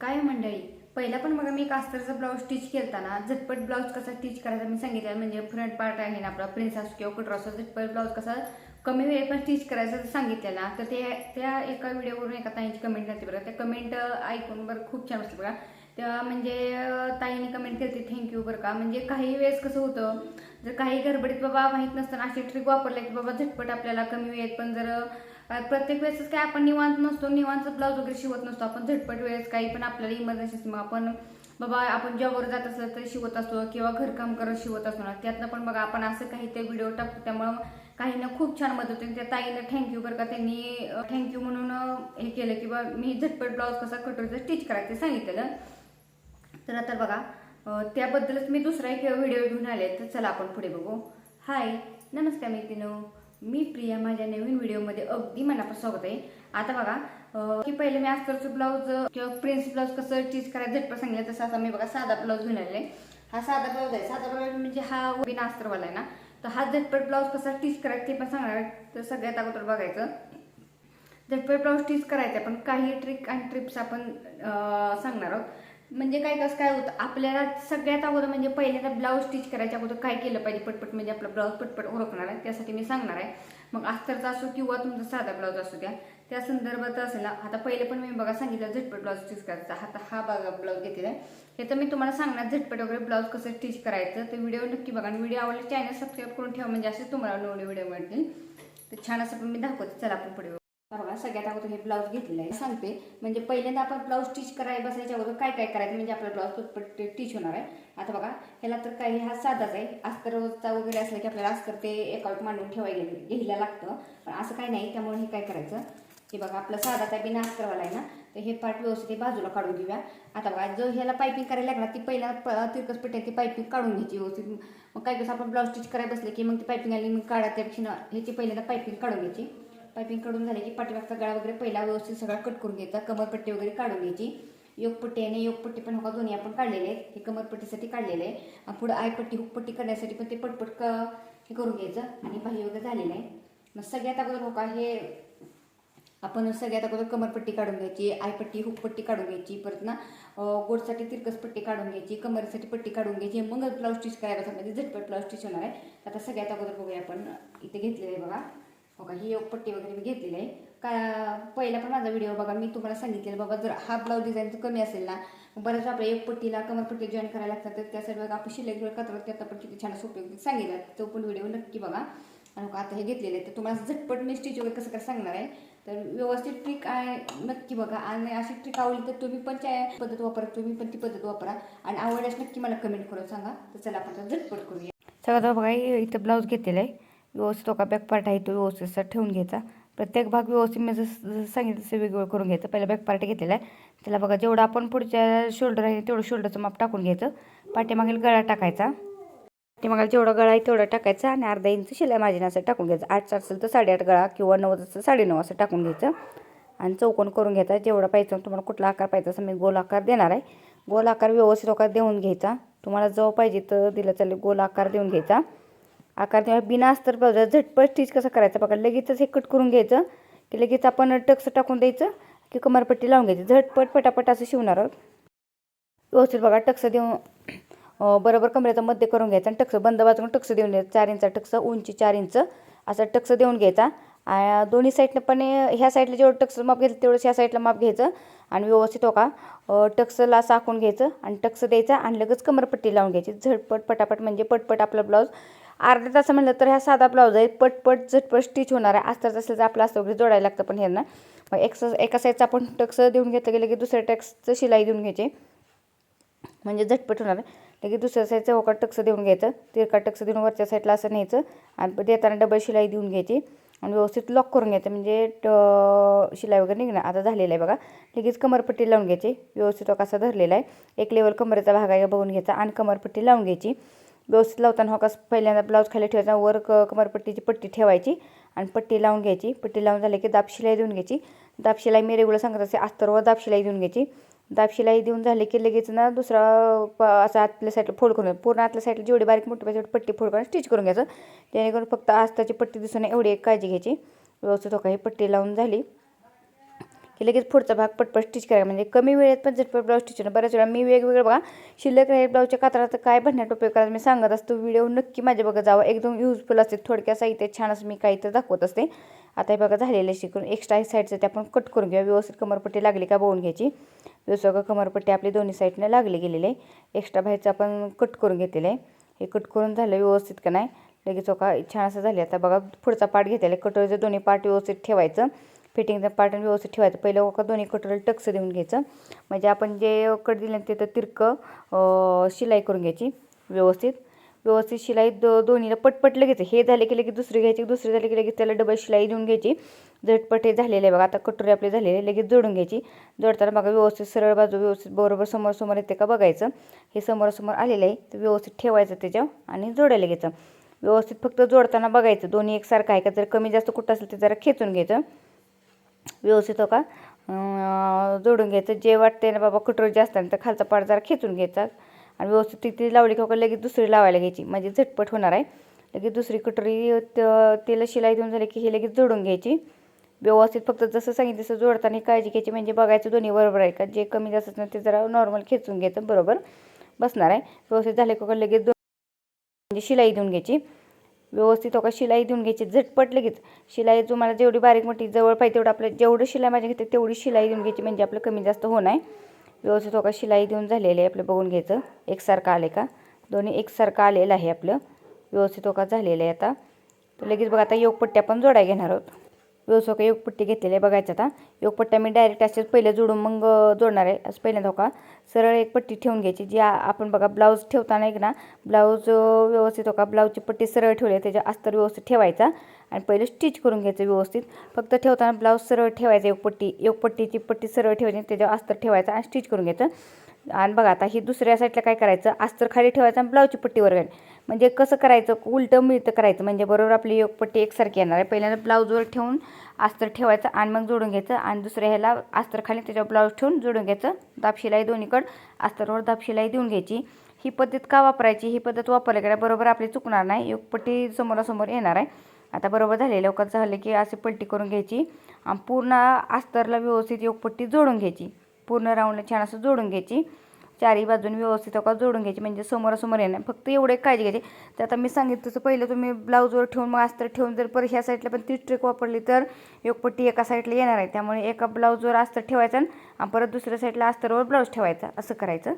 काय मंडळी? पहिला पण बघा मी एक अस्तरचा ब्लाऊज स्टिच केला ना झटपट ब्लाऊज कसा स्टिच करायचा मी सांगितलं म्हणजे फ्रंट पार्ट आहे ना आपला प्रिन्स असो किंवा कुठं असो झटपट ब्लाऊज कसा कमी वेळेत पण स्टिच करायचं सांगितलं ना तर ते त्या एका व्हिडिओवरून एका ताईंची कमेंट नव्हती बघा. त्या कमेंट ऐकून बरं खूप छान असते बघा. तेव्हा म्हणजे ताईने कमेंट केली थँक्यू बरं का. म्हणजे काही वेळेस कसं होतं जर काही गडबडीत बाबा माहीत नसताना अशी ट्रिक वापरले की बाबा झटपट आपल्याला कमी वेळेत पण जर प्रत्येक वेळेस काय आपण निवांत नसतो निवांत ब्लाऊज वगैरे शिवत नसतो. आपण झटपट वेळेस काही पण आपल्याला इमर्जन्सी मग आपण बाबा आपण जॉबवर जात असलं तरी शिवत असतो किंवा घरकाम करत शिवत असतो ना. त्यातनं पण बघा आपण असं काही ते व्हिडिओ टाकतो त्यामुळं काहींना खूप छान मदत होते. त्या ताईनं थँक्यू बरं का त्यांनी थँक्यू म्हणून हे केलं की बा मी झटपट ब्लाऊज कसा कटोरीचं स्टिच करायचं ते सांगितलेलं तर आता बघा त्याबद्दलच मी दुसरा एक व्हिडिओ घेऊन आले. तर चला आपण पुढे बघू. हाय नमस्कार मैत्रिनो मी प्रिया माझ्या नवीन व्हिडिओमध्ये अगदी मनापासून स्वागत आहे. आता बघा की पहिले मी अस्तरचं ब्लाऊज किंवा प्रिन्स ब्लाऊज कसं चीज करायचं झटपट सांगितलं तसं आता मी बघा साधा ब्लाऊज घेऊन आहे. हा साधा ब्लाऊज आहे. साधा ब्लाऊज म्हणजे हा बिना अस्तरवाला आहे ना? तर हा झटपट ब्लाऊज कसा स्टिच करायचं ते पण सांगणार आहे. तर सगळ्यात अगोदर बघायचं. झटपट ब्लाऊज स्टिच करायचं आहे पण काही ट्रिक आणि ट्रिप्स आपण सांगणार आहोत. म्हणजे काय कसं काय होतं आपल्याला सगळ्यात अगोदर म्हणजे पहिल्यांदा ब्लाऊज स्टिच करायच्या अगोदर काय केलं पाहिजे? पटपट म्हणजे आपला ब्लाऊज पटपट ओळखणार आहे त्यासाठी मी सांगणार आहे. मग अस्तरचा असो किंवा तुमचा साधा ब्लाऊज असू द्या त्या संदर्भात असेल ना आता पहिले पण मी बघा सांगितलं झटपट ब्लाऊज स्टिच करायचा. आता हा बघा ब्लाऊज घेतलेला आहे. हे तर मी तुम्हाला सांगणार झटपट वगैरे ब्लाऊज कसं स्टिच करायचं तर व्हिडिओ नक्की बघा. आणि व्हिडिओ आवडला चॅनल सबस्क्राईब करून ठेवा म्हणजे असे तुम्हाला नवडे व्हिडिओ मिळतील. तर छान असं पण मी दाखवते. चला आपण पुढे सगळ्यात अगोदर हे ब्लाऊज घेतलेलं आहे. सांगते म्हणजे पहिल्यांदा आपण ब्लाऊज स्टिच करायला बसायच्या अगोदर काय काय करायचं म्हणजे आपला ब्लाऊज पटपट स्टिच होणार आहे. आता बघा ह्याला तर काही हा साधाच आहे. अस्तरचा वगैरे असलं की आपल्याला अस्तर ते एकाउट मांडून ठेवायला घ्यायला लागतं. पण असं काही नाही त्यामुळे हे काय करायचं? हे बघा आपलं साधा काय बिना अस्तरवाला आहे ना. तर हे पार्ट व्यवस्थित हे बाजूला काढून घेऊया. आता बघा जो ह्याला पायपिंग करायला लागणार ती पहिला प- तिरकस पेटी ती पायपिंग काढून घ्यायची व्यवस्थित. मग काय कसं आपण ब्लाऊज स्टिच करायला बसले की मग ती पायपिंग आली मग काढा त्यापेक्षा ह्याची पहिल्यांदा पायपिंग काढून घ्यायची. पायपिंग काढून झाले की पाठीमागचा गळा वगैरे पहिला व्यवस्थित सगळा कट करून घ्यायचा. कमरपट्टी वगैरे काढून घ्यायची. योगपट्टी आणि योगपट्टी पण होका दोन्ही आपण काढलेले आहेत. हे कमरपट्टीसाठी काढलेले आहे. आणि पुढे आयपट्टी हुकपट्टी करण्यासाठी पण ते पटपट क हे करून घ्यायचं. आणि बाह्य वगैरे झालेलं आहे. मग सगळ्यात अगोदर होका हे आपण सगळ्यात अगोदर कमरपट्टी काढून घ्यायची आयपट्टी हुकपट्टी काढून घ्यायची परत ना गोडसाठी तिरकस पट्टी काढून घ्यायची कमरसाठी पट्टी काढून घ्यायची. मग ब्लाऊज स्टिच करायला सांगायची म्हणजे झटपट ब्लाऊज स्टिच होणार आहे. आता सगळ्यात अगोदर बघूया आपण इथे घेतलेलं आहे बघा. हो का? ही एक पट्टी वगैरे मी घेतलेली आहे. का पहिला पण माझा व्हिडिओ बघा मी तुम्हाला सांगितलेलं बाबा जर हा ब्लाऊज डिझाईन तर कमी असेल ना बऱ्याच आपल्या एक पट्टीला कमरपट्टी जॉईन करायला लागतात तर त्यासाठी बघा आपण शिल्लक वेळ कचरा त्यात पण किती छान सोपे सांगितलं तो पण व्हिडिओ नक्की बघा. आणि आता हे घेतलेले आहे तर तुम्हाला झटपट मी स्टिच वगैरे कसं काय सांगणार आहे? तर व्यवस्थित ट्रिक आहे नक्की बघा. आणि अशी ट्रिक आवडली तर तुम्ही पण त्या पद्धत वापरा तुम्ही पण ती पद्धत वापरा. आणि आवडल्यास नक्की मला कमेंट करून सांगा. तर चला आपण झटपट करूया. सगळं बघा इथं ब्लाऊज घेतलेला आहे. व्यवस्थित तो का बॅक पार्ट आहे तो व्यवस्थित असा ठेवून घ्यायचा. प्रत्येक भाग व्यवस्थित मी जसं जसं सांगितलं तसं वेगवेगळं करून घ्यायचं. पहिला बॅक पार्ट घेतलेला आहे. त्याला बघा जेवढं आपण पुढच्या शोल्डर आहे तेवढं शोल्डरचं माप टाकून घ्यायचं. पाठीमागील गळा टाकायचा. पाठीमागाला जेवढा गळा आहे तेवढा टाकायचा आणि अर्धा इंच शिलाई मार्जिन असं टाकून घ्यायचं. आठ असेल तर साडेआठ गळा किंवा नव्वद असेल साडेनऊ असं टाकून घ्यायचं. आणि चौकोन करून घ्यायचा. जेवढा पाहिजे तुम्हाला कुठला आकार पाहिजे असं मी गोल आकार देणार आहे. गोल आकार व्यवस्थित आकार देऊन घ्यायचा. तुम्हाला जो पाहिजे तर दिलं चालेल. गोल आकार देऊन घ्यायचा. आकार तेव्हा बिना अस्तर ब्लाऊज झटपट स्टिच कसं करायचं बघा लगेचच हे कट करून घ्यायचं. की लगेच आपण टक्स टाकून द्यायचं की कमरपट्टी लावून घ्यायची. झटपट पटापट असं शिवणार आहोत. व्यवस्थित बघा टक्स देऊन बरोबर कमरेचा मध्य करून घ्यायचा आणि टक्स बंद बाजून टक्स देऊन द्यायचं चार इंचा टक्स उंची चार इंच असा टक्स देऊन घ्यायचा. दोन्ही साईडनं पण ह्या साईडला जेवढं टक्स माप घ्यायचं तेवढंच ह्या साईडला माप घ्यायचं आणि व्यवस्थित हो का टक्सला साखून घ्यायचं आणि टक्स द्यायचा आणि लगेच कमरपट्टी लावून घ्यायची. झटपट पटापट म्हणजे पटपट आपला ब्लाऊज अर्ध्या तास म्हणलं तर ह्या साधा ब्लाऊज आहे पटपट झटपट स्टिच होणार आहे. अस्तर असेल तर आपला अस्तर वगैरे जोडायला लागतं पण ह्यांना. मग एक एका साईडचा आपण टक्स देऊन घेतलं गेलं की दुसऱ्या टक्सचं शिलाई देऊन घ्यायची. म्हणजे झटपट होणार आहे. लगेच दुसऱ्या साईडचं होका टक्स देऊन घ्यायचं. तिरका टक्स देऊन वरच्या साईडला असं न्यायचं आणि देताना डबल शिलाई देऊन घ्यायची. आणि व्यवस्थित लॉक करून घ्यायचं. म्हणजे ट- शिलाई वगैरे निघणार आता झालेलं आहे बघा. लगेच कमरपट्टी लावून घ्यायची. व्यवस्थित हो कसा धरलेला आहे. एक लेवल कमरेचा भाग आहे बघून घ्यायचा. आणि कमरपट्टी लावून घ्यायची. व्यवस्थित लावताना हो पहिल्यांदा ब्लाऊज खाली ठेवायचा वर क कमरपट्टीची पट्टी ठेवायची. आणि पट्टी लावून घ्यायची. पट्टी लावून झाली की दाब शिलाई देऊन घ्यायची. दाब शिलाई मी रेग्युलर सांगत असते अस्तरवर दाब शिलाई देऊन घ्यायची. दाबशिलाई देऊन झाली की लगेच ना दुसरा प असं आतल्या साईडला फोल्ड करून पूर्ण आतल्या साईडला जेवढी बारीक मोठी पाहिजे पट्टी फोल्ड करून स्टिच करून घ्यायचं. जेणेकरून फक्त आस्ताची पट्टी दिसून एवढी एक काळजी घ्यायची. व्यवस्थित हो काही पट्टी लावून झाली. की लगेच पुढचा भाग पटपट स्टिच करायला म्हणजे कमी वेळेत पण झटपट ब्लाऊज स्टिच बऱ्याच वेळा मी वेगवेगळं बघा शिल्लक राहील ब्लाऊजच्या कात्रात काय भरण्यात उपयोग करायचा मी सांगत असतो. व्हिडिओ नक्की माझ्या बघा जावं. एकदम युजफुल असते. थोडक्या साहित्य छान असं मी काही तर दाखवत असते. आता हे बघा झालेलं शिकून. एक्स्ट्रा साईडचं ते आपण कट करून घेऊया व्यवस्थित कमरपट्टी लागली का बघून घ्यायची. व्यवस्थित कमरपट्टी आपली दोन्ही साईडने लागली गेलेली आहे. एक्स्ट्रा बाहेरचं आपण कट करून घेतलेलं आहे. हे कट करून झालं व्यवस्थित का नाही? लगेच ओका छान असं झाले. आता बघा पुढचा पार्ट घेतलेला आहे. कटोरीचं दोन्ही पार्ट व्यवस्थित ठेवायचं. फिटिंगचं पार्ट व्यवस्थित ठेवायचं. पहिलं का दोन्ही कटोरीला टक्स देऊन घ्यायचं. म्हणजे आपण जे कट दिलं ते तर तिरकं शिलाई करून घ्यायची व्यवस्थित. व्यवस्थित शिलाई दो दोन्हीला पटपट लगेच हे झाले की लगेच दुसरी घ्यायची दुसरी झाली की लगेच त्याला डबल शिलाई देऊन घ्यायची. झटपट हे झालेलं आहे बघा. आता कटोरी आपले झालेले आहे लगेच जोडून घ्यायची. जोडताना बघा व्यवस्थित सरळ बाजू व्यवस्थित बरोबर समोर समोर येते का बघायचं. हे समोरासमोर आलेलं आहे तर व्यवस्थित ठेवायचं त्याच्यावर आणि जोडायला घ्यायचं. व्यवस्थित फक्त जोडताना बघायचं. दोन्ही एकसारखं आहे का? जर कमी जास्त कुठं असेल ते जरा खेचून घ्यायचं. व्यवस्थित हो का? जोडून घ्यायचं. जे वाटते ना बाबा कटोरी जास्त आहे तर खालचा पाड जरा खेचून घ्यायचा. आणि व्यवस्थित तिथे लावली का लगेच दुसरी लावायला घ्यायची. म्हणजे झटपट होणार आहे. लगेच दुसरी कटोरी तेला शिलाई देऊन झाली की हे लगेच जोडून घ्यायची. व्यवस्थित फक्त जसं सांगितलं तसं जोडताना काळजी घ्यायची. म्हणजे बघायचं दोन्ही बरोबर आहे का? जे कमी जास्त ना ते जरा नॉर्मल खेचून घ्यायचं बरोबर? बसणार आहे. व्यवस्थित झाले का लगेच दोन म्हणजे शिलाई देऊन घ्यायची. व्यवस्थित का शिलाई देऊन घ्यायची. झटपट लगेच. शिलाई तुम्हाला जेवढी बारीक मोठी जवळ पाहिजे तेवढं आपलं जेवढं शिलाई माझ्या घेते तेवढी शिलाई देऊन घ्यायची. म्हणजे आपलं कमी जास्त होणार आहे. व्यवस्थित हो का? शिलाई देऊन झालेली आहे आपलं बघून घ्यायचं. एकसारखं आले का? दोन्ही एकसारखं आलेलं आहे आपलं. व्यवस्थित हो का? झालेलं आहे आता. तर लगेच बघा आता योगपट्ट्या पण जोडाय घेणार आहोत. व्यवस्थित हो का? योगपट्टी घेतलेली आहे बघायचं आता. योगपट्ट्या मी डायरेक्ट असेच पहिले जोडून मग जोडणार आहे. असं पहिल्यांदा धोका सरळ एक पट्टी ठेवून घ्यायची. जी आपण बघा ब्लाऊज ठेवताना एक ना ब्लाऊज व्यवस्थित होका ब्लाऊजची पट्टी सरळ ठेवली आहे. त्याच्या अस्तर व्यवस्थित ठेवायचा. आणि पहिले स्टिच करून घ्यायचं व्यवस्थित. फक्त ठेवताना ब्लाऊज सरळ ठेवायचं एक पट्टीची पट्टी सरळ ठेवायची त्याच्यावर अस्तर ठेवायचं आणि स्टिच करून घ्यायचं. आणि बघा आता ही दुसऱ्या साईडला काय करायचं? अस्तर खाली ठेवायचं आणि ब्लाऊजची पट्टीवर घ्यायची म्हणजे कसं करायचं? उलटं मिळतं करायचं. म्हणजे बरोबर आपली योगपट्टी एकसारखी येणार आहे. पहिल्यांदा ब्लाऊजवर ठेवून अस्तर ठेवायचं आणि मग जोडून घ्यायचं. आणि दुसऱ्या ह्याला अस्तर खाली त्याच्यावर ब्लाऊज ठेवून जोडून घ्यायचं. दाबशिलाई दोन्हीकडं अस्तरवर दापशिलाई देऊन घ्यायची. ही पद्धत का वापरायची? ही पद्धत वापरली गेल्या बरोबर आपली चुकणार नाही. योगपट्टी समोरासमोर येणार आहे. आता बरोबर झाले. लवकर झाले की असे पट्टी करून घ्यायची आणि पूर्ण अस्तरला व्यवस्थित योगपट्टी जोडून घ्यायची. पूर्ण राऊंडला छान असं जोडून घ्यायची. चारही बाजून व्यवस्थित का जोडून घ्यायची. म्हणजे समोरासमोर येणार फक्त एवढे काळजी घ्यायची. तर आता मी सांगितलं तसं पहिलं तुम्ही ब्लाऊजवर ठेवून मग अस्तर ठेवून जर परत ह्या साईडला पण तीच ट्रिक वापरली तर योगपट्टी एका साईडला येणार आहे. त्यामुळे एका ब्लाऊजवर अस्तर ठेवायचं आणि परत दुसऱ्या साईडला अस्तरवर ब्लाऊज ठेवायचा. असं करायचं.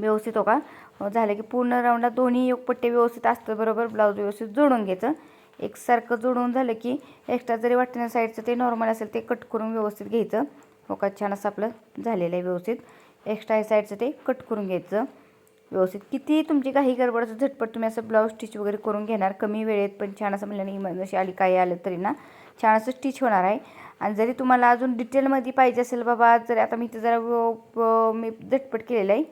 व्यवस्थित हो का? हो, झालं की पूर्ण राऊंडला दोन्ही योगपट्टे व्यवस्थित असतं बरोबर? ब्लाऊज व्यवस्थित जोडून घ्यायचं. एकसारखं जोडून झालं की एक्स्ट्रा जरी वाटण्या साईडचं ते नॉर्मल असेल ते कट करून व्यवस्थित घ्यायचं. हो का? छान असं आपलं झालेलं आहे व्यवस्थित. एक्स्ट्रा साईडचं ते कट करून घ्यायचं. व्यवस्थित. किती तुमची काही गडबड असं झटपट तुम्ही असं ब्लाऊज स्टिच वगैरे करून घेणार कमी वेळेत पण छान असं म्हणलं जशी आली काही आलं तरी ना. छान असं स्टिच होणार आहे. आणि जरी तुम्हाला अजून डिटेलमध्ये पाहिजे असेल बाबा जरी आता मी इथं जरा मी झटपट केलेलं आहे.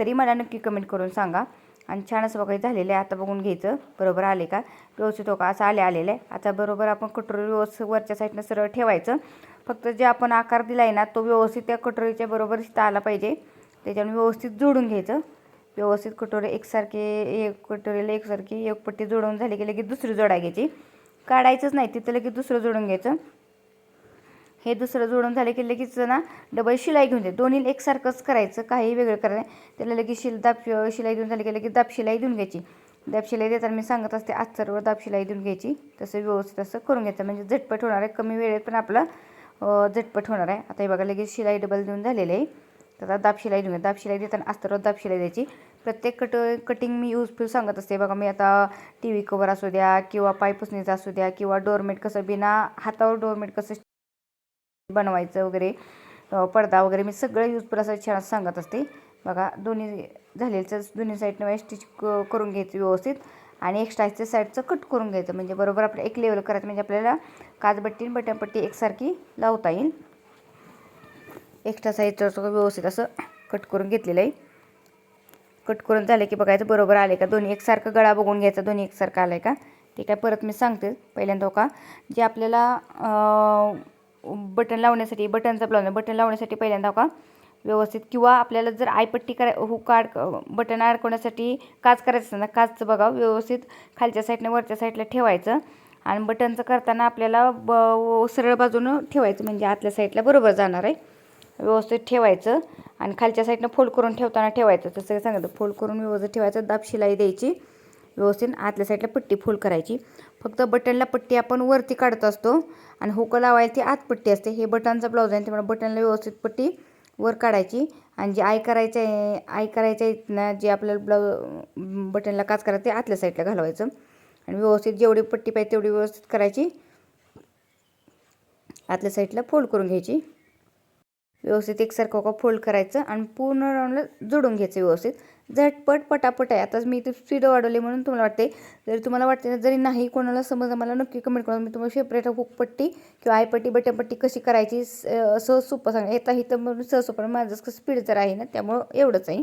तरी मला नक्की कमेंट करून सांगा. आणि छान असं बघायचं झालेलं आहे. आता बघून घ्यायचं. बरोबर आले का? व्यवस्थित हो का? असं आले आलेलं आहे. आता बरोबर आपण कटोरी व्यवस्थित वरच्या साईडनं सरळ ठेवायचं. फक्त जे आपण आकार दिला आहे ना तो व्यवस्थित त्या कटोरीच्या बरोबर इथं आला पाहिजे. त्याच्यामुळे व्यवस्थित जोडून घ्यायचं. व्यवस्थित कटोरे एकसारखे एक कटोरीला एकसारखी एक पट्टी जोडून झाली की लगेच दुसरी जोडा घ्यायची काढायचंच नाही. तिथं लगेच दुसरं जोडून घ्यायचं. हे दुसरं जोडून झालं की लगेच ना डबल शिलाई घेऊन दे. दोन्ही एकसारखंच करायचं काही वेगळं करायचं त्याला लगेच शिल दाब शिलाई देऊन झाली की लगेच दाप शिलाई देऊन घ्यायची. दाप शिलाई देताना मी सांगत असते आजचरवर दाब शिलाई देऊन घ्यायची. तसं व्यवस्थित असं करून घ्यायचं. म्हणजे झटपट होणार आहे कमी वेळेत पण आपलं झटपट होणार आहे. आता हे बघा लगेच शिलाई डबल देऊन झालेलं आहे. तर दाब शिलाई देऊन दाब शिलाई देताना अस्तरवर दाब शिलाई द्यायची. प्रत्येक कट कटिंग मी यूजफुल सांगत असते. बघा मी आता टी व्ही कवर असू द्या किंवा पायपुसणीचा असू द्या किंवा डोरमेट कसं बिना हातावर डोरमेट कसं बनवायचं वगैरे पडदा वगैरे मी सगळं यूजफुल असं छान सांगत असते. बघा दोन्ही झालेलं दोन्ही साईडनं स्टिच क करून घ्यायचं व्यवस्थित. आणि एक्स्ट्राच्या साईडचं कट करून घ्यायचं. म्हणजे बरोबर आपलं एक लेवल करायचं. म्हणजे आपल्याला काजबट्टी आणि बटनपट्टी एकसारखी लावता येईल. एक्स्ट्रा साईजचं व्यवस्थित असं कट करून घेतलेलं आहे. कट करून झालं की बघायचं बरोबर आले का? दोन्ही एकसारखं गळा बघून घ्यायचा. दोन्ही एकसारखं आलं आहे का? ते काय परत मी सांगते पहिल्यांदा हो का? जे आपल्याला बटन लावण्यासाठी बटनचा ब्लाऊज बटन लावण्यासाठी पहिल्यांदा का व्यवस्थित. किंवा आपल्याला जर आयपट्टी करा हुक अडक बटन अडकवण्यासाठी काच करायचं असेल ना काचचं बघा व्यवस्थित खालच्या साईडने वरच्या साईडला ठेवायचं. आणि बटनचं करताना आपल्याला ब सरळ बाजूनं ठेवायचं म्हणजे आतल्या साईडला बरोबर जाणार आहे. व्यवस्थित ठेवायचं. आणि खालच्या साईडनं फोल्ड करून ठेवताना ठेवायचं. तसं सांगितलं फोल्ड करून व्यवस्थित ठेवायचं दाब शिलाई द्यायची. व्यवस्थित आतल्या साईडला पट्टी फोल्ड करायची. फक्त बटनला पट्टी आपण वरती काढत असतो आणि हुकं लावायला ती आत पट्टी असते. हे बटनचा ब्लाऊज आहे त्यामुळे बटनला व्यवस्थित पट्टी वर काढायची. आणि जे आय करायचं आहे आय करायचं आहे ना जे आपल्याला ब्लाऊ बटनला काच करायचं ते आतल्या साईडला घालवायचं. आणि व्यवस्थित जेवढी पट्टी पाहिजे तेवढी व्यवस्थित करायची. आतल्या साईडला फोल्ड करून घ्यायची. व्यवस्थित एकसारखं का फोल्ड करायचं आणि पूर्ण राऊंडला जोडून घ्यायचं व्यवस्थित. झटपट पटापट आहे. आताच मी इथे स्पीड वाढवली म्हणून तुम्हाला वाटते. जरी तुम्हाला वाटते जरी नाही कोणाला समजा मला नक्की कमेंट करून मी तुम्हाला सेपरेट हुकपट्टी किंवा आयपट्टी बटनपट्टी कशी करायची स- सहज सोपं सांगा येता इथं म्हणून सहज सोपं माझं कसं स्पीड जर आहे ना त्यामुळं एवढंच आहे.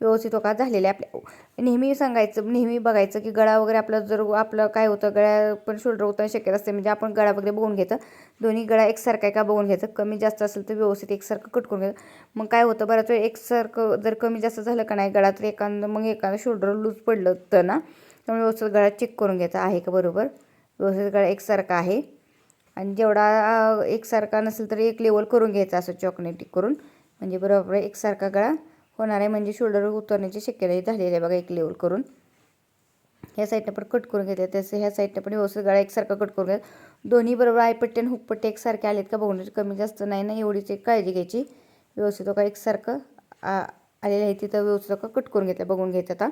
व्यवस्थित होकार झालेले आहे आपल्या. नेहमी सांगायचं नेहमी बघायचं की गळा वगैरे आपला जर आपलं काय होतं गळ्या पण शोल्डर होतं शक्य असते. म्हणजे आपण गळा वगैरे बघून घेतं. दोन्ही गळा एकसारखा आहे का बघून घ्यायचं कमी जास्त असेल तर व्यवस्थित एकसारखं कट करून घ्यायचं मग काय होतं बऱ्याच वेळ एकसारखं जर कमी जास्त झालं का नाही गळा तर एखादं मग एखादं शोल्डर लूज पडलं तर ना त्यामुळे व्यवस्थित गळा चेक करून घ्यायचा आहे का बरोबर? व्यवस्थित गळा एकसारखा आहे. आणि जेवढा एकसारखा नसेल तर एक लेवल करून घ्यायचा असं चॉकनेटिक करून. म्हणजे बरोबर एकसारखा गळा. होणार आहे. म्हणजे शोल्डर उतरण्याची शक्यताही झालेली आहे बघा एक लेवल करून. ह्या साईडनं पण कट करून घेतले. तसं ह्या साईडनं पण व्यवस्थित गळा एकसारखा कट करून घ्या दोन्ही बरोबर आयपट्टी आणि हुकपट्टी एकसारखे आलेत का बघून कमी जास्त नाही ना एवढीच एक काळजी घ्यायची. व्यवस्थित का एकसारखं आलेलं आहे तिथं व्यवस्थित का कट करून घेतलं बघून घ्यायचं आता.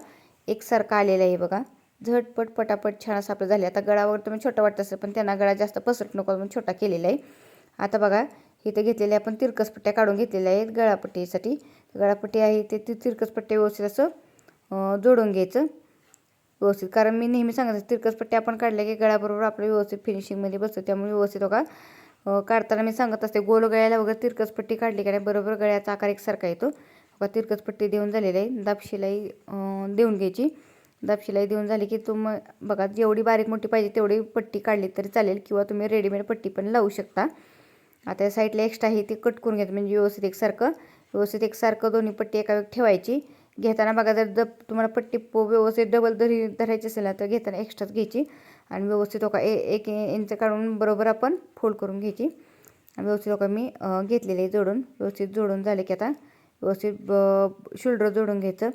एकसारखं आलेलं आहे बघा. झटपट पटापट छान असं आपलं झाले. आता गळावर तुम्ही छोटा वाटत असेल पण त्यांना गळा जास्त पसरट नको म्हणून छोटा केलेला आहे. आता बघा इथं घेतलेल्या आपण तिरकस पट्ट्या काढून घेतलेल्या आहेत गळापट्टीसाठी. गळापट्टी आहे ते ती तिरकस व्यवस्थित असं जोडून घ्यायचं. व्यवस्थित. कारण मी नेहमी सांगत तिरकसपट्ट्या तिरकस आपण काढल्या की गळ्याबरोबर आपलं व्यवस्थित फिनिशिंगमध्ये बसतो. त्यामुळे व्यवस्थित हो काढताना मी सांगत असते गोल गळ्याला वगैरे तिरकस पट्टी काढली की नाही बरोबर गळ्याचा आकार एकसारखा येतो. बघा तिरकस पट्टी देऊन झालेली आहे. दापशिलाई देऊन घ्यायची. दापशिलाई देऊन झाली की तुम बघा जेवढी बारीक मोठी पाहिजे तेवढी पट्टी काढली तरी चालेल किंवा तुम्ही रेडीमेड पट्टी पण लावू शकता. आता या साईडला एक्स्ट्रा आहे ती कट करून घ्यायचं म्हणजे व्यवस्थित एकसारखं व्यवस्थित एकसारखं दोन्ही पट्टी एका ठेवायची. घेताना बघा जर दब तुम्हाला पट्टी पो- व्यवस्थित डबल धरी धरायची असेल ना तर घेताना एक्स्ट्राच घ्यायची. आणि व्यवस्थित हो ए एक इंच काढून बरोबर आपण फोल्ड करून घ्यायची. आणि व्यवस्थित हो मी घेतलेले जोडून. व्यवस्थित जोडून झाले की आता व्यवस्थित शोल्डर जोडून घ्यायचं.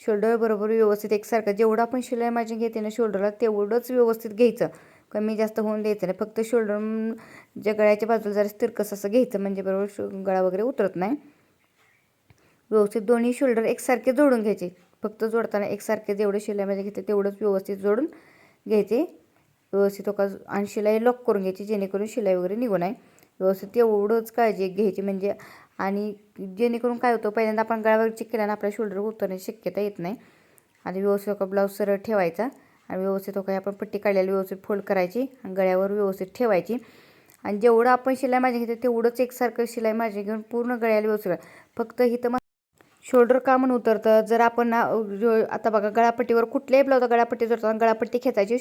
शोल्डर बरोबर व्यवस्थित एकसारखं जेवढं आपण शिलाई माझी घेते ना शोल्डरला तेवढंच व्यवस्थित घ्यायचं. कमी जास्त होऊन द्यायचं नाही. फक्त शोल्डर ज्या गळ्याच्या बाजूला जरा तिरकस असं घ्यायचं म्हणजे बरोबर शो गळा वगैरे उतरत नाही. व्यवस्थित दोन्ही शोल्डर एकसारखे जोडून घ्यायचे. फक्त जोडताना एकसारखे जेवढे शिलाईमध्ये घेते तेवढंच व्यवस्थित जोडून घ्यायचे. व्यवस्थित का आणि शिलाई लॉक करून घ्यायची जेणेकरून शिलाई वगैरे निघू नये व्यवस्थित एवढंच काळजी घ्यायची म्हणजे आणि जेणेकरून काय होतं पहिल्यांदा आपण गळ्यावर चेक केल्यानं आपल्या शोल्डर उतरण्याची शक्यता येत नाही. आणि व्यवस्थित का ब्लाऊज सरळ ठेवायचा. आणि व्यवस्थित हो काही आपण पट्टी काढलेली व्यवस्थित फोल्ड करायची आणि गळ्यावर व्यवस्थित ठेवायची. आणि जेवढं आपण शिलाई माझी घेते तेवढंच एकसारखं शिलाई माझी घेऊन पूर्ण गळ्याला व्यवस्थित फक्त इथं मग शोल्डर का म्हणून उतरतं? जर आपण आता बघा गळापट्टीवर कुठल्याही ब्लाऊज गळापट्टी जोडताना गळापट्टी खेचायची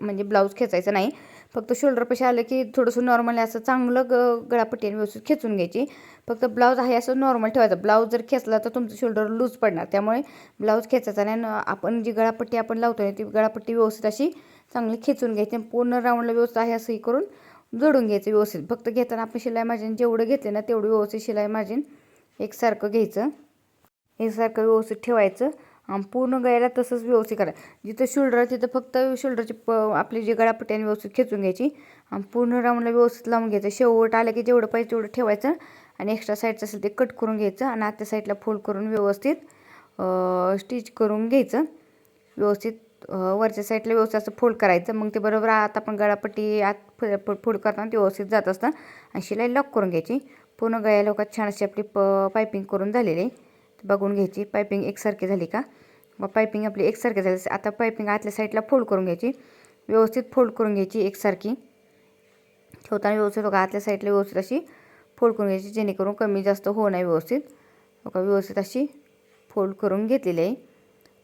म्हणजे ब्लाऊज खेचायचं नाही. फक्त शोल्डर आलं की थोडंसं नॉर्मल असं चांगलं ग गळापट्टीने व्यवस्थित खेचून घ्यायची. फक्त ब्लाऊज आहे असं नॉर्मल ठेवायचं. ब्लाऊज जर खेचला तर तुमचं शोल्डर लूज पडणार. त्यामुळे ब्लाऊज खेचायचा नाही. आणि आपण जी गळापट्टी आपण लावतो ती गळापट्टी व्यवस्थित अशी चांगली खेचून घ्यायची आणि पूर्ण राऊंडला व्यवस्थित आहे असंही करून जोडून घ्यायचं व्यवस्थित. फक्त घेताना आपण शिलाई मार्जिन जेवढं घेतले ना तेवढं व्यवस्थित शिलाई मार्जिन एकसारखं घ्यायचं. एकसारखं व्यवस्थित ठेवायचं. पूर्ण गळ्याला तसंच व्यवस्थित करायचं जिथं शोल्डर तिथं फक्त शोल्डरची प आपली जी गळापट्ट्याने व्यवस्थित खेचून घ्यायची. आणि पूर्ण राऊंडला व्यवस्थित लावून घ्यायचं. शेवट आलं की जेवढं पाहिजे तेवढं ठेवायचं. आणि एक्स्ट्रा साईडचं असेल ते कट करून घ्यायचं. आणि आत्या साईडला फोल्ड करून व्यवस्थित स्टिच करून घ्यायचं. व्यवस्थित वरच्या साईडला व्यवस्थित असं फोल्ड करायचं. मग ते बरोबर आत आपण गळापट्टी आत फोल्ड करताना ते व्यवस्थित जात असतं. आणि शिलाई लॉक करून घ्यायची. पूर्ण गळ्या लोकात छान अशी आपली प पायपिंग करून झालेली आहे. बघून घ्यायची. पायपिंग एकसारखी झाली का? व पायपिंग आपली एकसारखी झाली. आता पायपिंग आतल्या साईडला फोल्ड करून घ्यायची. व्यवस्थित फोल्ड करून घ्यायची एकसारखी. ठेवताना व्यवस्थित बघा आतल्या साईडला व्यवस्थित अशी फोल्ड करून घ्यायची जेणेकरून कमी जास्त होऊ नये व्यवस्थित. बघा व्यवस्थित अशी फोल्ड करून घेतलेली आहे.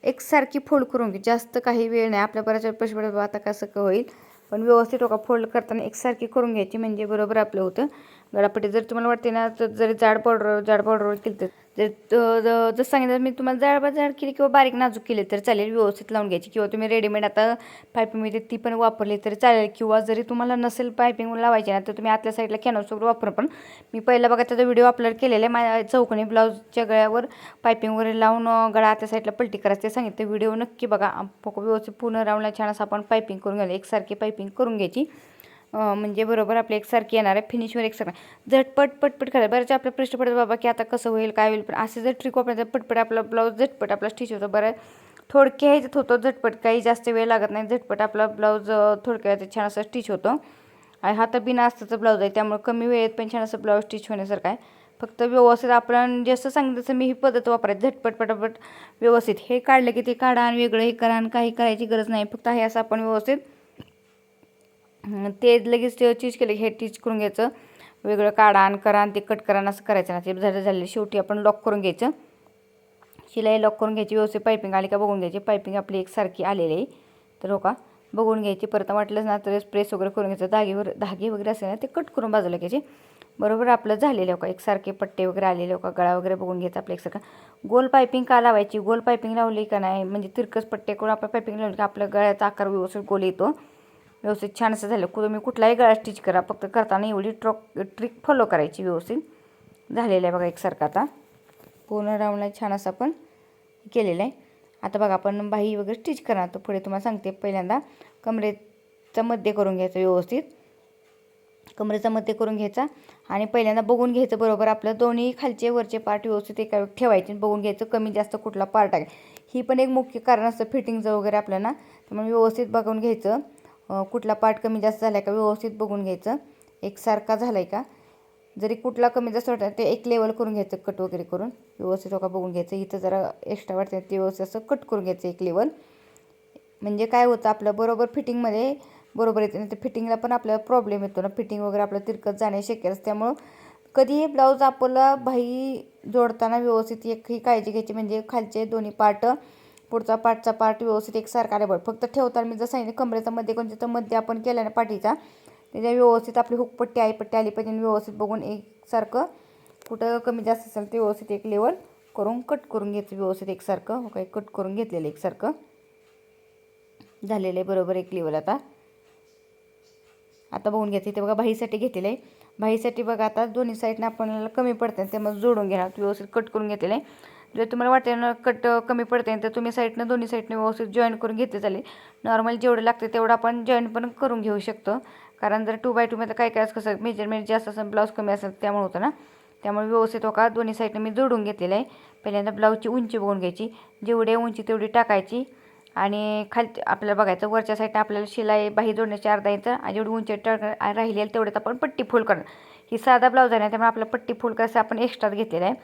एकसारखी फोल्ड करून घे. जास्त काही वेळ नाही. आपल्या बऱ्याच प्रश्न आता कसं का होईल? पण व्यवस्थित बघा फोल्ड करताना एकसारखी करून घ्यायची. म्हणजे बरोबर आपलं होतं. गळापट्टी जर तुम्हाला वाटते ना तर जरी जाड पावडर जाड पावडर केली तर जर जसं सांगितलं मी तुम्हाला जाड जाड केली किंवा बारीक नाजूक केली तर चालेल व्यवस्थित लावून घ्यायची. किंवा तुम्ही रेडीमेड आता पायपिंग मिळते ती पण वापरली तरी चालेल. किंवा जरी तुम्हाला नसेल पायपिंग लावायची ना तर तुम्ही आतल्या साईडला कॅनॉस वगैरे वापर पण. मी पहिला बघा त्याचा व्हिडिओ अपलोड केलेला आहे. माझ्या चौकणी ब्लाऊजच्या गळ्यावर पायपिंग वगैरे लावून गळा आतल्या साईडला पलटी करायचं ते सांगितलं. व्हिडिओ नक्की बघा. व्यवस्थित पूर्ण राऊंडला छान असं आपण पायपिंग करून घ्यायला एकसारखी पायपिंग करून घ्यायची. म्हणजे बरोबर आपली एकसारखी येणार आहे फिनिशवर एकसारखं झटपट पटपट करायला बऱ्याच आपल्या प्रश्न पडतात बाबा की आता कसं होईल काय होईल? पण असे जर ट्रिक वापरायचं पटपट आपला ब्लाऊज झटपट आपला स्टिच होतो. बरं थोडक्या ह्याच्यात होतो झटपट. काही जास्त वेळ लागत नाही झटपट आपला ब्लाऊज थोडक्या ह्याच्यात छान असं स्टिच होतो. आणि हा तर बिना अस्ताचा ब्लाऊज आहे त्यामुळे कमी वेळेत पण छान असं ब्लाऊज स्टिच होण्यासारखं आहे. फक्त व्यवस्थित आपण जसं सांगितलं तसं मी ही पद्धत वापरायची झटपट पटापट व्यवस्थित. हे काढलं की ते काढा आणि वेगळं हे करा आणि काही करायची गरज नाही. फक्त हे असं आपण व्यवस्थित ते लगेच ते चीज केलं की हे टीच करून घ्यायचं. वेगळं काढा आणि करा आणि ते कट करा असं करायचं ना ते झालं झाले शेवटी आपण लॉक करून घ्यायचं. शिलाई लॉक करून घ्यायची व्यवस्थित पायपिंग आली का बघून घ्यायची. पायपिंग आपली एकसारखी आलेली आहे. तर हो का? बघून घ्यायची. परत वाटलंच ना तर प्रेस वगैरे करून घ्यायचं. धागेवर धागे वगैरे असेल ना ते कट करून बाजूला घ्यायचे. बरोबर आपलं झालेलं हो का? एकसारखे पट्टे वगैरे आलेले हो का? गळा वगैरे बघून घ्यायचं आपल्या एकसारखं गोल पायपिंग का लावायची? गोल पायपिंग लावली का नाही? म्हणजे तिरकस पट्टे करून आपलं पायपिंग लावली का? आपल्या गळ्याचा आकार व्यवस्थित गोल येतो. व्यवस्थित छान असं झालं. कु- तुम्ही कुठलाही गळा स्टिच करा फक्त करताना एवढी ट्रॉक ट्रिक फॉलो करायची व्यवस्थित. झालेलं आहे बघा एकसारखं आता. पूर्ण राऊंडला छान असं आपण केलेलं आहे. आता बघा आपण बाही वगैरे स्टिच करणार तर पुढे तुम्हाला सांगते पहिल्यांदा. कमरेचा मध्ये करून घ्यायचं व्यवस्थित. कमरेचा मध्ये करून घ्यायचा आणि पहिल्यांदा बघून घ्यायचं बरोबर. आपलं दोन्ही खालचे वरचे पार्ट व्यवस्थित एका ठेवायचे आणि बघून घ्यायचं कमी जास्त कुठला पार्ट आहे. ही पण एक मुख्य कारण असतं फिटिंगचं वगैरे आपल्याला. त्यामुळे व्यवस्थित बघून घ्यायचं. कुठला पार्ट कमी जास्त झाला आहे का व्यवस्थित बघून घ्यायचं. एकसारखा झाला आहे का? जरी कुठला कमी जास्त वाटतं ते एक लेवल करून घ्यायचं कट वगैरे करून. व्यवस्थित हो का बघून घ्यायचं. इथं जरा एक्स्ट्रा वाटतं ते व्यवस्थित असं कट करून घ्यायचं एक लेवल म्हणजे काय होतं आपलं बरोबर फिटिंगमध्ये बरोबर येते नाही तर फिटिंगला पण आपल्याला प्रॉब्लेम येतो ना. फिटिंग वगैरे आपलं तिरकत जाणे शक्य असतं. त्यामुळं कधीही ब्लाऊज आपला बाही जोडताना व्यवस्थित एक ही काळजी घ्यायची. म्हणजे खालचे दोन्ही पार्ट पुढचा पाठचा पार्ट व्यवस्थित एकसारखा आले बरं फक्त ठेवताना मी जसं सांगितलं कमरेचा मध्ये कोणत्या तर मध्ये आपण केलं ना पाठीचा त्याच्या व्यवस्थित आपली हुकपट्टी आईपट्टी आली पाहिजे आणि व्यवस्थित बघून एकसारखं कुठं कमी जास्त असेल ते व्यवस्थित एक लेवल करून कट करून घ्यायचं व्यवस्थित एकसारखं हो काय? कट करून घेतलेलं एकसारखं झालेलं आहे बरोबर एक लेवल आता. आता बघून घ्यायचं. इथे बघा बाहीसाठी घेतलेलं आहे. बाहीसाठी बघा आता दोन्ही साईडनं आपल्याला कमी पडते त्यामुळे जोडून घेणार. व्यवस्थित कट करून घेतलेलं आहे. जर तुम्हाला वाटते ना कट कमी पडते तर तुम्ही साईडनं दोन्ही साईडनं व्यवस्थित जॉईन करून घेतले चालेल. नॉर्मल जेवढं लागते तेवढं आपण जॉईन पण करून घेऊ शकतो. कारण जर टू बाय टूमध्ये काय काय असं कसं मेजरमेंट जास्त असेल ब्लाऊज कमी असेल त्यामुळे होतं ना. त्यामुळे व्यवस्थित हो का दोन्ही साईडनं मी जोडून घेतलेलं आहे. पहिल्यांदा ब्लाऊजची उंची बघून घ्यायची. जेवढी उंची तेवढी टाकायची. आणि खाली आपल्याला बघायचं वरच्या साईडनं आपल्याला शिलाई बाही जोडण्याची अर्धा इंच आणि जेवढी उंची टाक राहिली आहे तेवढ्यात आपण पट्टी फोल्ड करणार. ही साधा ब्लाऊज आहे ना त्यामुळे आपला पट्टी फोल्ड करायचं आपण एक्स्ट्राच घेतलेला आहे.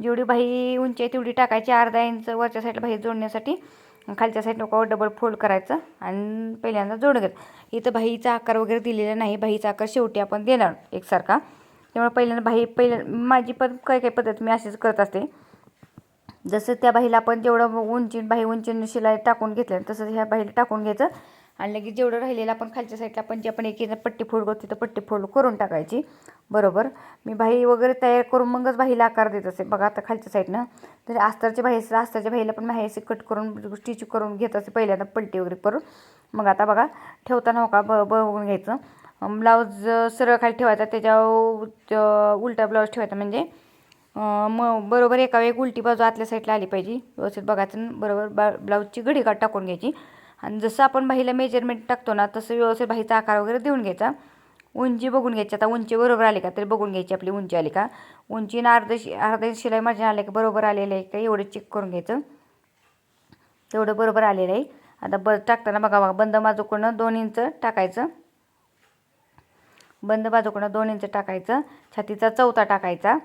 जेवढी बाही उंची आहे तेवढी टाकायची अर्धा इंच वरच्या साईडला बाही जोडण्यासाठी. खालच्या साईड नको डबल फोल्ड करायचं आणि पहिल्यांदा जोडून घ्यायचं इथं बाहीचा आकार वगैरे दिलेला नाही बाहीचा आकार शेवटी आपण देणार एकसारखा. त्यामुळे पहिल्यांदा बाही पहिल्या माझी पण काही काही पद्धत मी अशीच करत असते. जसं त्या बाईला आपण जेवढं उंची बाही उंचीनं शिलाई टाकून घेतलं तसंच ह्या बाईला टाकून घ्यायचं. आणि लगेच जेवढं राहिलेलं आपण खालच्या साईडला आपण जे आपण एक पट्टी फोल्ड करतो तिथं पट्टी फोल्ड करून टाकायची. बरोबर? मी बाई वगैरे तयार करून मगच बाईला आकार देत असे बघा आता खालच्या साईडनं तर आस्तरच्या बाही असेल आस्तरच्या बाईला पण बाही असे कट करून स्टिच करून घेत असे पहिल्यांदा पलटी वगैरे करून. मग आता बघा ठेवताना हो का ब बघून घ्यायचं. ब्लाऊज सरळ खाली ठेवायचा. त्याच्यावर उलटा ब्लाऊज ठेवायचा म्हणजे मग बरोबर एका एक उलटी बाजू आतल्या साईडला आली पाहिजे. व्यवस्थित बघायचं बरोबर बा ब्लाऊजची घडी काट टाकून घ्यायची. आणि जसं आपण बाहीला मेजरमेंट टाकतो ना तसं व्यवस्थित बाहीचा आकार वगैरे देऊन घ्यायचा. उंची बघून घ्यायची. आता उंची बरोबर आली का तरी बघून घ्यायची आपली उंची आली का? उंचीनं अर्ध शि अर्धा शिलाई माझ्या आले का बरोबर आलेलं आहे का एवढं चेक करून घ्यायचं. तेवढं बरोबर आलेलं आहे. आता ब टाकताना बघा बघा बंद बाजूकडनं दोन इंच टाकायचं. बंद बाजूकडनं दोन इंच टाकायचं. छातीचा चौथा टाकायचा.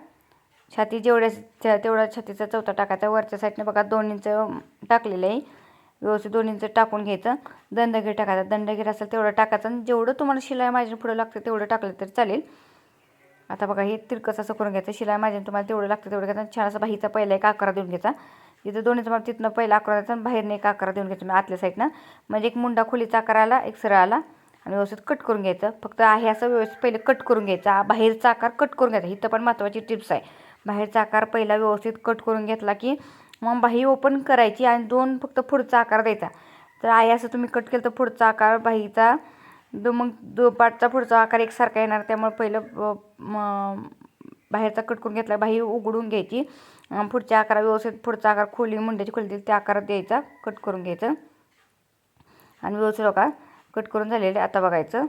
छाती जेवढ्या तेवढा छातीचा चौथा टाकायचा. वरच्या साईडने बघा दोन इंच टाकलेलं आहे. व्यवस्थित दोन्हींचं टाकून घ्यायचं. दंडगीर टाकायचा. दंडगीर असेल तेवढं टाकायचं आणि जेवढं तुम्हाला शिलाई माझ्या पुढं लागतं तेवढं टाकलं तरी चालेल. आता बघा हे तिरकस असं करून घ्यायचं. शिलाई माझ्या तुम्हाला तेवढं लागतं तेवढं घ्यायचं छान असं बाहीचा पहिला एक आकार देऊन घ्यायचा. तिथं दोन्हीचं मला तिथनं पहिला आकार द्यायचा आणि बाहेरनं एक आकार देऊन घ्यायचा. मी आतल्या साईडनं. म्हणजे एक मुंडा खोलीचा आकार आला एक सरळ आला आणि व्यवस्थित कट करून घ्यायचं. फक्त आहे असं व्यवस्थित पहिले कट करून घ्यायचा. बाहेरचा आकार कट करून घ्यायचा. इथं पण महत्त्वाची टिप्स आहे. बाहेरचा आकार पहिला व्यवस्थित कट करून घेतला की मग बाही ओपन करायची आणि दोन फक्त पुढचा आकार द्यायचा. तर आई असं तुम्ही कट केलं तर पुढचा आकार बाहीचा दो मग दो पाठचा पुढचा आकार एकसारखा येणार. त्यामुळे पहिलं बाहेरचा कट करून घेतला बाही उघडून घ्यायची. पुढच्या आकारा व्यवस्थित पुढचा आकार खोली मुंड्याची खोली त्या आकारात द्यायचा कट करून घ्यायचं. आणि व्यवस्थित हो का कट करून झालेले आता बघायचं.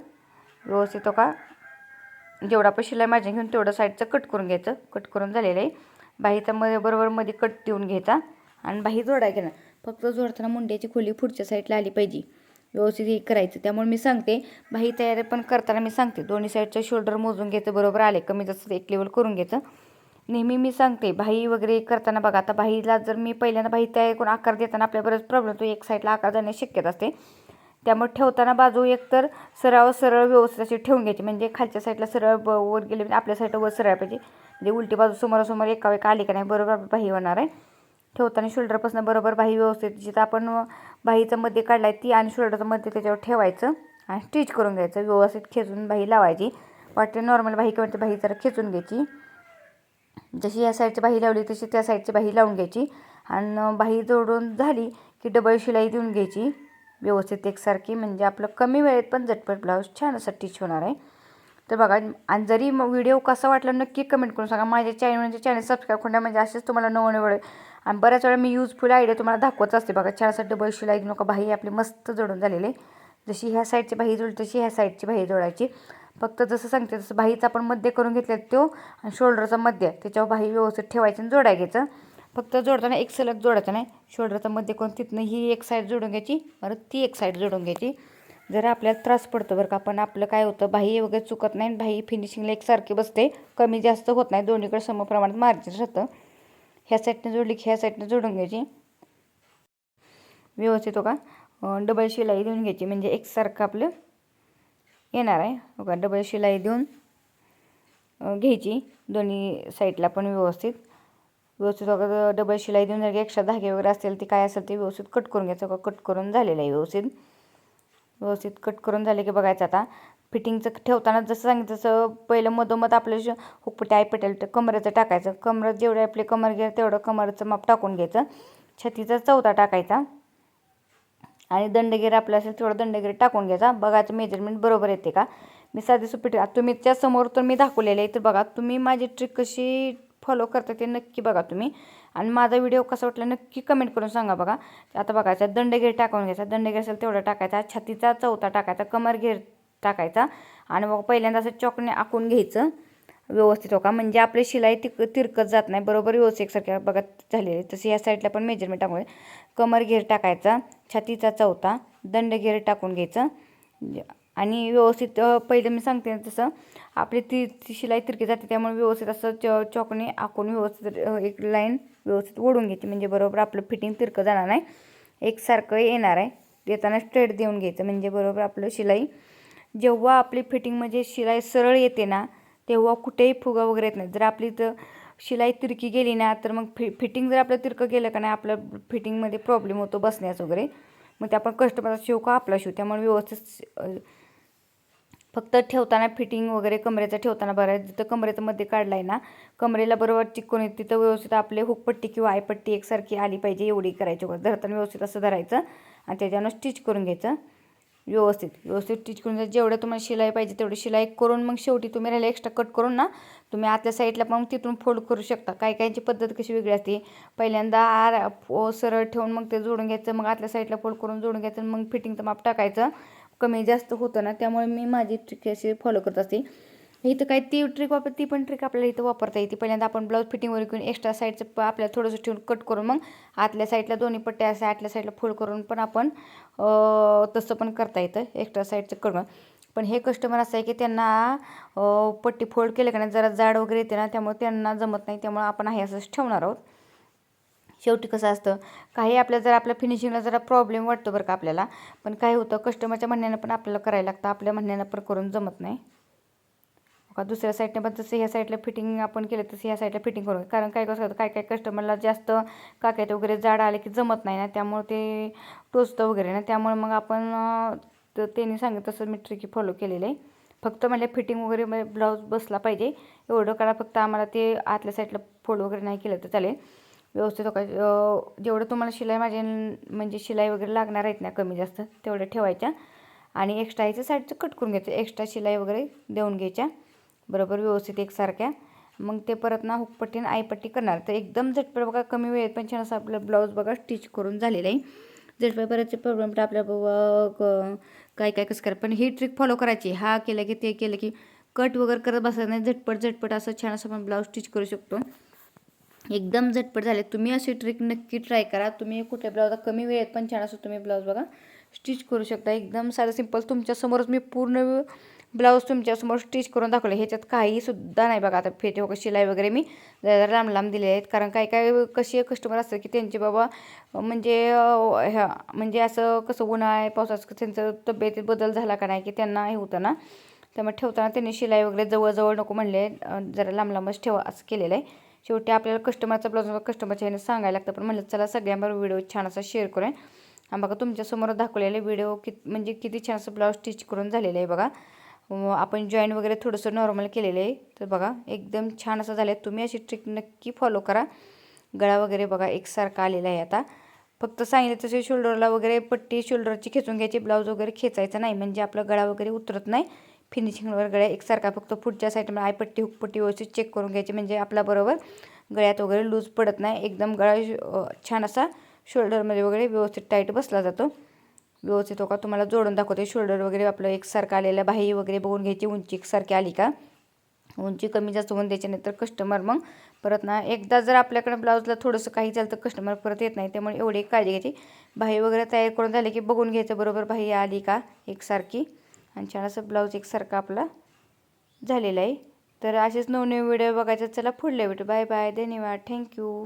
व्यवस्थित हो का जेवढा पण शिलाई माझ्या घेऊन तेवढं साईडचं कट करून घ्यायचं. कट करून झालेलं आहे. बाहीचा मध्ये बरोबर मध्ये कट देऊन घ्यायचा आणि बाही जोडाय घेणार फक्त जोडताना मुंड्याची खोली पुढच्या साईडला आली पाहिजे. व्यवस्थित हे करायचं. त्यामुळे मी सांगते बाही तयारी पण करताना मी सांगते. दोन्ही साईडचं शोल्डर मोजून घ्यायचं बरोबर आले कमी जास्त एक लेवल करून घ्यायचं नेहमी मी सांगते बाही वगैरे करताना बघा. आता बाहीला जर मी पहिल्यांदा बाही तयार करून आकार देताना आपल्या बरेच प्रॉब्लेम तो एक साईडला आकार जाण्याची शक्यता असते. त्यामुळे ठेवताना बाजू एकतर सरळ सरळ व्यवस्थित अशी ठेवून घ्यायची. म्हणजे खालच्या साईडला सरळ ब वर गेले म्हणजे आपल्या साईडला वर सरळ पाहिजे. म्हणजे उलटी बाजू समोरासमोर एका एक आली का नाही बरोबर बाही होणार आहे. ठेवताना शोल्डरपासून बरोबर बाही व्यवस्थित जिथं आपण बाहीचा मध्ये काढलाय ती आणि शोल्डरचं मध्ये त्याच्यावर ठेवायचं आणि स्टिच करून घ्यायचं. व्यवस्थित खेचून बाही लावायची. वाटते नॉर्मल बाही किंवा बाही जरा खेचून घ्यायची. जशी या साईडची बाही लावली तशी त्या साईडची बाही लावून घ्यायची. आणि बाही जोडून झाली की डबल शिलाई देऊन घ्यायची. व्यवस्थित एकसारखी म्हणजे आपलं कमी वेळेत पण झटपट ब्लाऊज छान असं टिच होणार आहे. तर बघा आणि जरी मग व्हिडिओ कसा वाटला नक्की कमेंट करून सांगा. माझ्या चॅनल म्हणजे चॅनल सबस्क्राईब करून म्हणजे असेच तुम्हाला नवं नवं आणि बऱ्याच वेळा मी यूजफुल आयडिया तुम्हाला दाखवत असते बघा. छान असं डबल शिलाई नका बाही आपली मस्त जोडून झालेली जशी ह्या साईडची बाही जोडली तशी ह्या साईडची बाही जोडायची. फक्त जसं सांगते तसं बाहीचा आपण मध्य करून घेतले तो आणि शोल्डरचा मध्य त्याच्यावर बाही व्यवस्थित ठेवायची आणि जोडाय घ्यायचं. फक्त जोडताना एक सलग जोडायचं नाही. शोल्डरचा मध्ये कोण तिथनं ही एक साईड जोडून घ्यायची परत ती एक साईड जोडून घ्यायची. जर आपल्याला त्रास पडतो बरं का पण आपलं काय होतं बाही वगैरे चुकत नाही बाही फिनिशिंगला एकसारखी बसते कमी जास्त होत नाही दोन्हीकडे समप्रमाणात मार्जिन राहतं. ह्या साईडनं जोडली की ह्या साईडनं जोडून घ्यायची. व्यवस्थित हो का? डबल शिलाई देऊन घ्यायची म्हणजे एकसारखं आपलं येणार आहे. हो का? डबल शिलाई देऊन घ्यायची. दोन्ही साईडला पण व्यवस्थित. व्यवस्थित वगैरे डबल शिलाई देऊन जर एक्स्ट्रा धागे वगैरे असतील ते काय असेल ते व्यवस्थित कट करून घ्यायचं. का कट करून झालेलं आहे व्यवस्थित. व्यवस्थित कट करून झाले की बघायचं आता. फिटिंगचं ठेवताना जसं सांगितलं तसं पहिलं मधोमध आपलं हुकपट्या हुकपट्टी पटेल कमरेचं टाकायचं. कमर जेवढे आपले कमर घ्या तेवढं कमरचं माप टाकून घ्यायचं. छतीचा चौथा टाकायचा. आणि दंडगीर आपलं असेल तेवढं दंडगीर टाकून घ्यायचा. बघायचं मेजरमेंट बरोबर येते का? मी साधी सुपीट तुम्ही त्या समोर तर मी दाखवलेलं आहे तर बघा तुम्ही माझी ट्रिक कशी फॉलो करता ते नक्की बघा तुम्ही. आणि माझा व्हिडिओ कसा वाटला नक्की कमेंट करून सांगा बघा. आता बघायचा दंडगीर टाकून घ्यायचा. दंडगीर असेल तेवढा टाकायचा. छातीचा चौथा टाकायचा. कमर घेर टाकायचा. आणि मग पहिल्यांदा असं चॉकने आखून घ्यायचं. व्यवस्थित हो का म्हणजे आपली शिलाई तिक तिरकत जात नाही. बरोबर व्यवस्थित एकसारख्या बघत झालेली तसे या साईडला पण मेजरमेंट टाकून कमर घेर टाकायचा. छातीचा चौथा. दंड घेर टाकून घ्यायचं. आणि व्यवस्थित पहिलं मी सांगते तसं आपली ती ती शिलाई तिरकी जाते त्यामुळे व्यवस्थित असं च चॉकने आखून व्यवस्थित एक लाईन व्यवस्थित ओढून घ्यायची म्हणजे बरोबर आपलं फिटिंग तिरकं जाणार नाही. एकसारखं येणार आहे. देताना स्ट्रेट देऊन घ्यायचं. म्हणजे बरोबर आपलं शिलाई जेव्हा आपली फिटिंग म्हणजे शिलाई सरळ येते ना तेव्हा कुठेही फुगा वगैरे येत नाही जर आपली तर शिलाई तिरकी गेली ना तर मग फि फिटिंग जर आपलं तिरकं गेलं का नाही आपलं फिटिंगमध्ये प्रॉब्लेम होतो बसण्यास वगैरे. मग ते आपण कस्टमरचा शिव का आपला शिव? त्यामुळे व्यवस्थित फक्त ठेवताना फिटिंग वगैरे कमरेचं ठेवताना बरं जिथं कमरेचं मध्ये काढला आहे ना कमरेला बरोबर चिकून येते तिथं व्यवस्थित आपले हुकपट्टी किंवा आयपट्टी एकसारखी आली पाहिजे एवढी करायची. धरताना व्यवस्थित असं धरायचं आणि त्याच्यानं स्टिच करून घ्यायचं. व्यवस्थित व्यवस्थित स्टिच करून घ्यायचं. जेवढं तुम्हाला शिलाई पाहिजे तेवढी शिलाई करून मग शेवटी तुम्ही राहिला एक्स्ट्रा कट करून ना तुम्ही आतल्या साईडला पण तिथून फोल्ड करू शकता. काही काहींची पद्धत कशी वेगळी असते पहिल्यांदा आर सरळ ठेवून मग ते जोडून घ्यायचं मग आतल्या साईडला फोल्ड करून जोडून घ्यायचं मग फिटिंगचं माप टाकायचं. कमी जास्त होतं ना त्यामुळे मी माझी ट्रिक अशी फॉलो करत असते. इथं काय ती ट्रिक वापर ती पण ट्रिक आपल्याला इथं वापरता येते. पहिल्यांदा आपण ब्लाऊज फिटिंगवर घेऊन एक्स्ट्रा साईडचं आपल्याला थोडंसं ठेवून कट करून मग आतल्या साईडला दोन्ही पट्ट्या असे आतल्या साईडला फोल्ड करून पण आपण तसं पण करता येतं. एक्स्ट्रा साईडचं करून पण हे कस्टमर असं आहे की त्यांना पट्टी फोल्ड केलं का नाही जरा जाड वगैरे येते ना त्यामुळे त्यांना जमत नाही. त्यामुळे आपण आहे असंच ठेवणार आहोत. शेवटी कसं असतं काही आपल्या जर आपल्या फिनिशिंगला जरा प्रॉब्लेम वाटतो बरं का आपल्याला पण काय होतं कस्टमरच्या म्हणण्यानं पण आपल्याला करायला लागतं आपल्या म्हणण्यानं पण करून जमत नाही. का दुसऱ्या साईडने पण जसं ह्या साईडला फिटिंग आपण केलं तसं ह्या साईडला फिटिंग करू कारण काय कसं काय काय कस्टमरला जास्त काक्यात वगैरे जाड आले की जमत नाही ना त्यामुळे ते टोचतं वगैरे ना त्यामुळे मग आपण तर त्यांनी सांगितलं तसं मी ट्रिकी फॉलो केलेलं आहे. फक्त मला फिटिंग वगैरे म्हणजे ब्लाऊज बसला पाहिजे एवढं करा फक्त आम्हाला ते आतल्या साईडला फोल्ड वगैरे नाही केलं तर चालेल. व्यवस्थित हो जेवढं तुम्हाला शिलाई माझ्या म्हणजे शिलाई वगैरे लागणार आहेत ना कमी जास्त तेवढ्या ठेवायच्या. आणि एक्स्ट्रा याच्या साईडचं कट करून घ्यायचं. एक्स्ट्रा शिलाई वगैरे देऊन घ्यायच्या. बरोबर व्यवस्थित एकसारख्या. मग ते परत ना हुकपट्टी आणि आईपट्टी करणार. तर एकदम झटपट बघा कमी वेळेत पण छान असं आपलं ब्लाऊज बघा स्टिच करून झालेलं आहे. झटपट परतचे प्रॉब्लेम तर आपल्या बाबा क- काय काय कसं करा पण ही ट्रिक फॉलो करायची. हा केलं की ते केलं की कट वगैरे करत बसायचं नाही झटपट झटपट असं छान असं आपण ब्लाऊज स्टिच करू शकतो. एकदम झटपट झाले. तुम्ही अशी ट्रिक नक्की ट्राय करा. तुम्ही कुठल्या ब्लाऊजला कमी वेळेत पण छान असं तुम्ही ब्लाऊज बघा स्टिच करू शकता. एकदम साधं सिंपल तुमच्यासमोरच मी पूर्ण ब्लाऊज तुमच्यासमोर स्टिच करून दाखवलं. ह्याच्यात काहीसुद्धा नाही बघा. आता फेटे वगैरे शिलाई वगैरे मी जरा लांब लांब दिले आहेत. कारण काही काय कसे कस्टमर असतात की त्यांचे बाबा म्हणजे ह्या म्हणजे असं कसं उन्हाळा पावसाचं त्यांचं तब्येतीत बदल झाला का नाही की त्यांना हे होतं ना त्यामुळे ठेवताना त्यांनी शिलाई वगैरे जवळजवळ नको म्हणले. जरा लांब लांबच ठेवा असं केलेलं आहे. शेवटी आपल्याला कस्टमरचा ब्लाऊज कस्टमरच्या ह्याने सांगायला लागतं. पण म्हणलं चला सगळ्यांबरोबर व्हिडिओ छान असा शेअर करूया. आणि बघा तुमच्यासमोर दाखवलेले व्हिडिओ कि म्हणजे किती छान असं ब्लाऊज स्टिच करून झालेलं आहे बघा. आपण जॉईन वगैरे थोडंसं नॉर्मल केलेलं आहे. तर बघा एकदम छान असं झालं आहे तुम्ही अशी ट्रिक नक्की फॉलो करा. गळा वगैरे बघा एकसारखा आलेला आहे आता. फक्त सांगितलं तसे शोल्डरला वगैरे पट्टी शोल्डरची खेचून घ्यायची. ब्लाऊज वगैरे खेचायचा नाही. म्हणजे आपला गळा वगैरे उतरत नाही. फिनिशिंग वगैरे गळ्या एकसारखा फक्त पुढच्या साईडमध्ये आयपट्टी हुकपट्टी व्यवस्थित चेक करून घ्यायची. म्हणजे आपला बरोबर गळ्यात वगैरे लूज पडत नाही. एकदम गळा छान असा शोल्डरमध्ये वगैरे व्यवस्थित टाईट बसला जातो. व्यवस्थित हो का? तुम्हाला जोडून दाखवते. शोल्डर वगैरे आपलं एकसारखं आलेलं बाही वगैरे बघून घ्यायची. उंची एकसारखी आली का? उंची कमी जास्त होऊन द्यायची नाही तर कस्टमर मग परत ना एकदा जर आपल्याकडे ब्लाऊजला थोडंसं काही झालं तर कस्टमर परत येत नाही. त्यामुळे एवढी काळजी घ्यायची. बाही वगैरे तयार करून झाले की बघून घ्यायचं. बरोबर बाही आली का? एकसारखी. आणि छान असं ब्लाऊज एकसारखा आपला झालेला आहे. तर असेच नवनवीन व्हिडिओ बघायचे चला पुढले व्हिडिओ बाय बाय धन्यवाद. Thank you